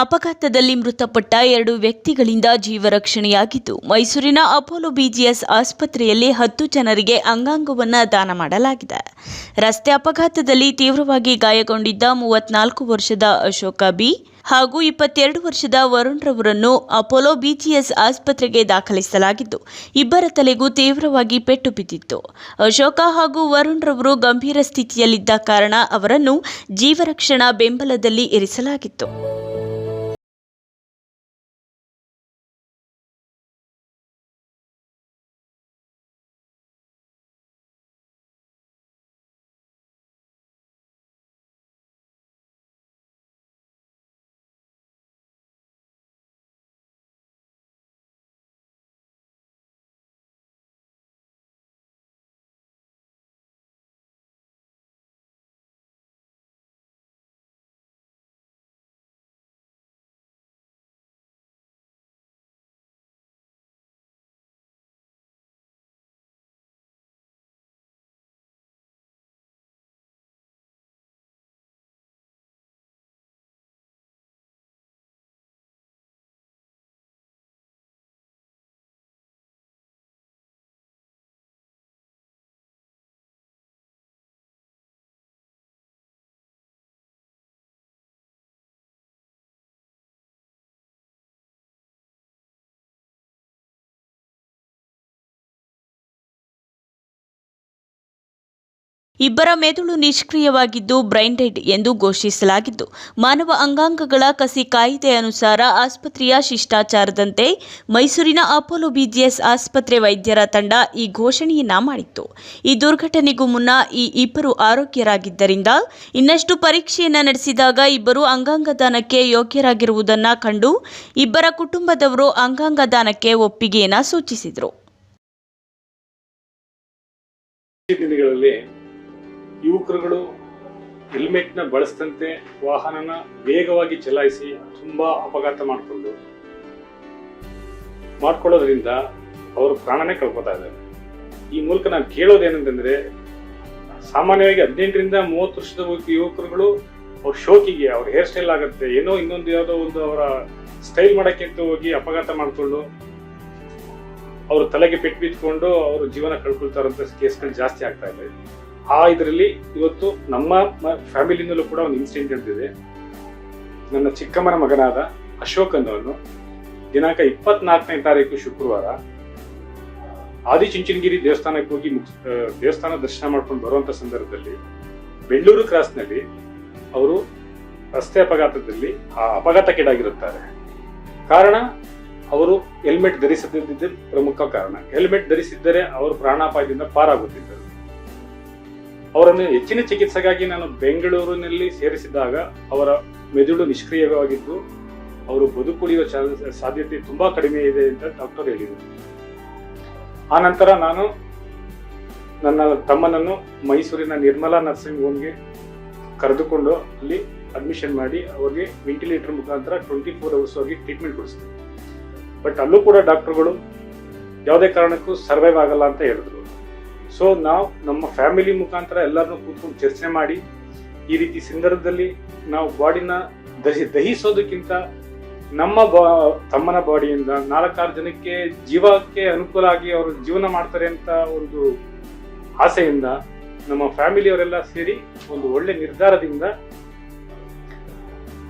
ಅಪಘಾತದಲ್ಲಿ ಮೃತಪಟ್ಟ ಎರಡು ವ್ಯಕ್ತಿಗಳಿಂದ ಜೀವ ರಕ್ಷಣೆಯಾಗಿದ್ದು ಮೈಸೂರಿನ ಅಪೋಲೋ ಬಿಜಿಎಸ್ ಆಸ್ಪತ್ರೆಯಲ್ಲಿ ಹತ್ತು ಜನರಿಗೆ ಅಂಗಾಂಗವನ್ನು ದಾನ ಮಾಡಲಾಗಿದೆ. ರಸ್ತೆ ಅಪಘಾತದಲ್ಲಿ ತೀವ್ರವಾಗಿ ಗಾಯಗೊಂಡಿದ್ದ ಮೂವತ್ನಾಲ್ಕು ವರ್ಷದ ಅಶೋಕ ಬಿ ಹಾಗೂ ಇಪ್ಪತ್ತೆರಡು ವರ್ಷದ ವರುಣ್ ರವರನ್ನು ಅಪೋಲೋ ಬಿಜಿಎಸ್ ಆಸ್ಪತ್ರೆಗೆ ದಾಖಲಿಸಲಾಗಿದ್ದು, ಇಬ್ಬರ ತಲೆಗೂ ತೀವ್ರವಾಗಿ ಪೆಟ್ಟು ಬಿದ್ದಿತ್ತು. ಅಶೋಕ ಹಾಗೂ ವರುಣ್ ರವರು ಗಂಭೀರ ಸ್ಥಿತಿಯಲ್ಲಿದ್ದ ಕಾರಣ ಅವರನ್ನು ಜೀವರಕ್ಷಣಾ ಬೆಂಬಲದಲ್ಲಿ ಇರಿಸಲಾಗಿತ್ತು. ಇಬ್ಬರ ಮೆದುಳು ನಿಷ್ಕ್ರಿಯವಾಗಿದ್ದು ಬ್ರೈನ್ ಡೆಡ್ ಎಂದು ಘೋಷಿಸಲಾಗಿದ್ದು ಮಾನವ ಅಂಗಾಂಗಗಳ ಕಸಿ ಕಾಯಿದೆ ಅನುಸಾರ ಆಸ್ಪತ್ರೆಯ ಶಿಷ್ಟಾಚಾರದಂತೆ ಮೈಸೂರಿನ ಅಪೋಲೋ ಬಿಜಿಎಸ್ ಆಸ್ಪತ್ರೆ ವೈದ್ಯರ ತಂಡ ಈ ಘೋಷಣೆಯನ್ನ ಮಾಡಿತ್ತು. ಈ ದುರ್ಘಟನೆಗೂ ಮುನ್ನ ಈ ಇಬ್ಬರು ಆರೋಗ್ಯರಾಗಿದ್ದರಿಂದ ಇನ್ನಷ್ಟು ಪರೀಕ್ಷೆಯನ್ನ ನಡೆಸಿದಾಗ ಇಬ್ಬರು ಅಂಗಾಂಗ ದಾನಕ್ಕೆ ಯೋಗ್ಯರಾಗಿರುವುದನ್ನು ಕಂಡು ಇಬ್ಬರ ಕುಟುಂಬದವರು ಅಂಗಾಂಗ ದಾನಕ್ಕೆ ಒಪ್ಪಿಗೆಯನ್ನ ಸೂಚಿಸಿದರು. ಯುವಕರುಗಳು ಹೆಲ್ಮೆಟ್ನ ಬಳಸದಂತೆ ವಾಹನನ ವೇಗವಾಗಿ ಚಲಾಯಿಸಿ ತುಂಬಾ ಅಪಘಾತ ಮಾಡಿಕೊಂಡು ಮಾಡ್ಕೊಳ್ಳೋದ್ರಿಂದ ಅವರು ಪ್ರಾಣನೇ ಕಳ್ಕೊತಾ ಇದ್ದಾರೆ. ಈ ಮೂಲಕ ನಾನು ಕೇಳೋದೇನಂತಂದ್ರೆ ಸಾಮಾನ್ಯವಾಗಿ ಹದಿನೆಂಟರಿಂದ ಮೂವತ್ತು ವರ್ಷದ ಯುವಕರುಗಳು ಅವ್ರ ಶೋಕಿಗೆ, ಅವ್ರ ಹೇರ್ ಸ್ಟೈಲ್ ಆಗುತ್ತೆ, ಏನೋ ಇನ್ನೊಂದು ಯಾವುದೋ ಒಂದು ಅವರ ಸ್ಟೈಲ್ ಮಾಡಕ್ಕೆ ಅಂತ ಹೋಗಿ ಅಪಘಾತ ಮಾಡಿಕೊಂಡು ಅವರು ತಲೆಗೆ ಪೆಟ್ಟು ಬಿತ್ಕೊಂಡು ಅವರು ಜೀವನ ಕಳ್ಕೊಳ್ತಾರಂತ ಕೇಸ್ಗಳು ಜಾಸ್ತಿ ಆಗ್ತಾ ಇದೆ. ಆ ಇದರಲ್ಲಿ ಇವತ್ತು ನಮ್ಮ ಫ್ಯಾಮಿಲಿನಲ್ಲೂ ಕೂಡ ಒಂದು ಇನ್ಸಿಡೆಂಟ್ ನಡೆದಿದೆ. ನನ್ನ ಚಿಕ್ಕಮ್ಮನ ಮಗನಾದ ಅಶೋಕ್ ಅನ್ನೋನು ದಿನಾಂಕ ಇಪ್ಪತ್ನಾಲ್ಕನೇ ತಾರೀಕು ಶುಕ್ರವಾರ ಆದಿಚುಂಚನಗಿರಿ ದೇವಸ್ಥಾನಕ್ಕೆ ಹೋಗಿ ದೇವಸ್ಥಾನ ದರ್ಶನ ಮಾಡ್ಕೊಂಡು ಬರುವಂತ ಸಂದರ್ಭದಲ್ಲಿ ಬೆಳ್ಳೂರು ಕ್ರಾಸ್ನಲ್ಲಿ ಅವರು ರಸ್ತೆ ಅಪಘಾತದಲ್ಲಿ ಆ ಅಪಘಾತಕ್ಕೀಡಾಗಿರುತ್ತಾರೆ. ಕಾರಣ ಅವರು ಹೆಲ್ಮೆಟ್ ಧರಿಸದಿದ್ದ ಪ್ರಮುಖ ಕಾರಣ. ಹೆಲ್ಮೆಟ್ ಧರಿಸಿದ್ದರೆ ಅವರು ಪ್ರಾಣಾಪಾಯದಿಂದ ಪಾರಾಗುತ್ತಿದ್ದರು. ಅವರನ್ನು ಹೆಚ್ಚಿನ ಚಿಕಿತ್ಸೆಗಾಗಿ ನಾನು ಬೆಂಗಳೂರಿನಲ್ಲಿ ಸೇರಿಸಿದಾಗ ಅವರ ಮೆದುಳು ನಿಷ್ಕ್ರಿಯವಾಗಿದ್ದು, ಅವರು ಬದುಕುಳಿಯುವ ಸಾಧ್ಯತೆ ತುಂಬಾ ಕಡಿಮೆ ಇದೆ ಅಂತ ಡಾಕ್ಟರ್ ಹೇಳಿದರು. ಆ ನಂತರ ನಾನು ನನ್ನ ತಮ್ಮನನ್ನು ಮೈಸೂರಿನ ನಿರ್ಮಲಾ ನರ್ಸಿಂಗ್ ಹೋಮ್ಗೆ ಕರೆದುಕೊಂಡು ಅಲ್ಲಿ ಅಡ್ಮಿಷನ್ ಮಾಡಿ ಅವರಿಗೆ ವೆಂಟಿಲೇಟರ್ ಮುಖಾಂತರ ಟ್ವೆಂಟಿ ಫೋರ್ ಅವರ್ಸ್ ಹೋಗಿ ಟ್ರೀಟ್ಮೆಂಟ್ ಕೊಡಿಸ್ತೀನಿ ಬಟ್ ಅಲ್ಲೂ ಕೂಡ ಡಾಕ್ಟರ್ಗಳು ಯಾವುದೇ ಕಾರಣಕ್ಕೂ ಸರ್ವೈವ್ ಆಗಲ್ಲ ಅಂತ ಹೇಳಿದ್ರು. ಸೊ ನಾವು ನಮ್ಮ ಫ್ಯಾಮಿಲಿ ಮುಖಾಂತರ ಎಲ್ಲರನ್ನೂ ಕೂತ್ಕೊಂಡು ಚರ್ಚೆ ಮಾಡಿ, ಈ ರೀತಿ ಸಂದರ್ಭದಲ್ಲಿ ನಾವು ಬಾಡಿನ ದಹಿ, ದಹಿಸೋದಕ್ಕಿಂತ ನಮ್ಮ ಬಾ, ತಮ್ಮನ ಬಾಡಿಯಿಂದ ನಾಲ್ಕಾರು ಜನಕ್ಕೆ ಜೀವಕ್ಕೆ ಅನುಕೂಲ ಆಗಿ ಅವರು ಜೀವನ ಮಾಡ್ತಾರೆ ಅಂತ ಒಂದು ಆಸೆಯಿಂದ ನಮ್ಮ ಫ್ಯಾಮಿಲಿಯವರೆಲ್ಲ ಸೇರಿ ಒಂದು ಒಳ್ಳೆ ನಿರ್ಧಾರದಿಂದ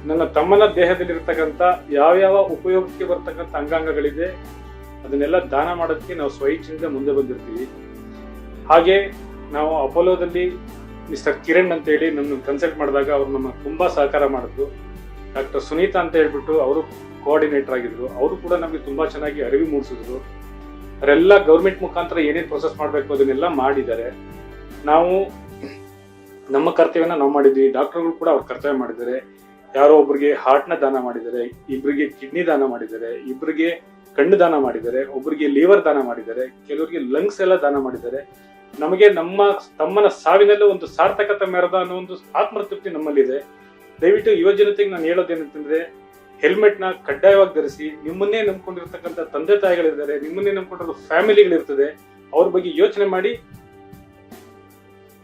ನನ್ನ ತಮ್ಮನ ದೇಹದಲ್ಲಿರ್ತಕ್ಕಂಥ ಯಾವ್ಯಾವ ಉಪಯೋಗಕ್ಕೆ ಬರ್ತಕ್ಕಂಥ ಅಂಗಾಂಗಗಳಿದೆ, ಅದನ್ನೆಲ್ಲ ದಾನ ಮಾಡೋದಕ್ಕೆ ನಾವು ಸ್ವಇಚ್ಛೆಯಿಂದ ಮುಂದೆ ಬಂದಿರ್ತೀವಿ. ಹಾಗೆ ನಾವು ಅಪೋಲೋದಲ್ಲಿ ಮಿಸ್ಟರ್ ಕಿರಣ್ ಅಂತ ಹೇಳಿ ನನ್ನ ಕನ್ಸಲ್ಟ್ ಮಾಡಿದಾಗ ಅವರು ನಮ್ಮ ತುಂಬ ಸಹಕಾರ ಮಾಡಿದ್ರು. ಡಾಕ್ಟರ್ ಸುನೀತಾ ಅಂತ ಹೇಳ್ಬಿಟ್ಟು ಅವರು ಕೋಆರ್ಡಿನೇಟರ್ ಆಗಿದ್ರು. ಅವರು ಕೂಡ ನಮಗೆ ತುಂಬ ಚೆನ್ನಾಗಿ ಅರಿವು ಮೂಡಿಸಿದ್ರು. ಅವರೆಲ್ಲ ಗೌರ್ಮೆಂಟ್ ಮುಖಾಂತರ ಏನೇನು ಪ್ರೊಸೆಸ್ ಮಾಡಬೇಕು ಅದನ್ನೆಲ್ಲ ಮಾಡಿದ್ದಾರೆ. ನಾವು ನಮ್ಮ ಕರ್ತವ್ಯನ ನಾವು ಮಾಡಿದ್ವಿ. ಡಾಕ್ಟರ್ಗಳು ಕೂಡ ಅವ್ರ ಕರ್ತವ್ಯ ಮಾಡಿದ್ದಾರೆ. ಯಾರೋ ಒಬ್ಬರಿಗೆ ಹಾರ್ಟ್ನ ದಾನ ಮಾಡಿದ್ದಾರೆ. ಇಬ್ಬರಿಗೆ ಕಿಡ್ನಿ ದಾನ ಮಾಡಿದ್ದಾರೆ. ಇಬ್ಬರಿಗೆ ಕಣ್ಣು ದಾನ ಮಾಡಿದ್ದಾರೆ ಒಬ್ಬರಿಗೆ ಲಿವರ್ ದಾನ ಮಾಡಿದ್ದಾರೆ, ಕೆಲವರಿಗೆ ಲಂಗ್ಸ್ ಎಲ್ಲ ದಾನ ಮಾಡಿದ್ದಾರೆ. ನಮಗೆ ನಮ್ಮ ತಮ್ಮನ ಸಾವಿನಲ್ಲೂ ಒಂದು ಸಾರ್ಥಕತೆ ಮೆರೆದ ಅನ್ನೋ ಒಂದು ಆತ್ಮತೃಪ್ತಿ ನಮ್ಮಲ್ಲಿದೆ. ದಯವಿಟ್ಟು ಯುವ ಜನತೆಗೆ ನಾನು ಹೇಳೋದೇನಂತಂದ್ರೆ ಹೆಲ್ಮೆಟ್ನ ಕಡ್ಡಾಯವಾಗಿ ಧರಿಸಿ, ನಿಮ್ಮನ್ನೇ ನಂಬ್ಕೊಂಡಿರ್ತಕ್ಕಂಥ ತಂದೆ ತಾಯಿಗಳಿದ್ದಾರೆ, ನಿಮ್ಮನ್ನೇ ನಂಬ್ಕೊಂಡಿರೋ ಫ್ಯಾಮಿಲಿಗಳಿರ್ತದೆ, ಅವ್ರ ಬಗ್ಗೆ ಯೋಚನೆ ಮಾಡಿ,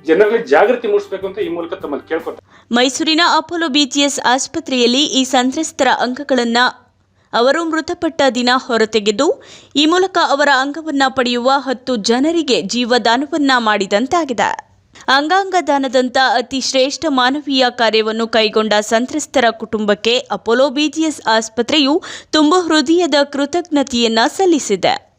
ಜನರಲ್ಲಿ ಜಾಗೃತಿ ಮೂಡಿಸಬೇಕು ಅಂತ ಈ ಮೂಲಕ ತಮ್ಮಲ್ಲಿ ಕೇಳ್ಕೊತಾರೆ ಮೈಸೂರಿನ ಅಪೋಲೋ ಬಿಜಿಎಸ್ ಆಸ್ಪತ್ರೆಯಲ್ಲಿ ಈ ಸಂತ್ರಸ್ತರ ಅಂಗಗಳನ್ನು ಅವರು ಮೃತಪಟ್ಟ ದಿನ ಹೊರತೆಗೆದು, ಈ ಮೂಲಕ ಅವರ ಅಂಗವನ್ನ ಪಡೆಯುವ ಹತ್ತು ಜನರಿಗೆ ಜೀವದಾನವನ್ನ ಮಾಡಿದಂತಾಗಿದೆ. ಅಂಗಾಂಗ ದಾನದಂತ ಅತಿ ಶ್ರೇಷ್ಠ ಮಾನವೀಯ ಕಾರ್ಯವನ್ನು ಕೈಗೊಂಡ ಸಂತ್ರಸ್ತರ ಕುಟುಂಬಕ್ಕೆ ಅಪೋಲೋ ಬಿಜಿಎಸ್ ಆಸ್ಪತ್ರೆಯು ತುಂಬ ಹೃದಯದ ಕೃತಜ್ಞತೆಯನ್ನ ಸಲ್ಲಿಸಿದೆ.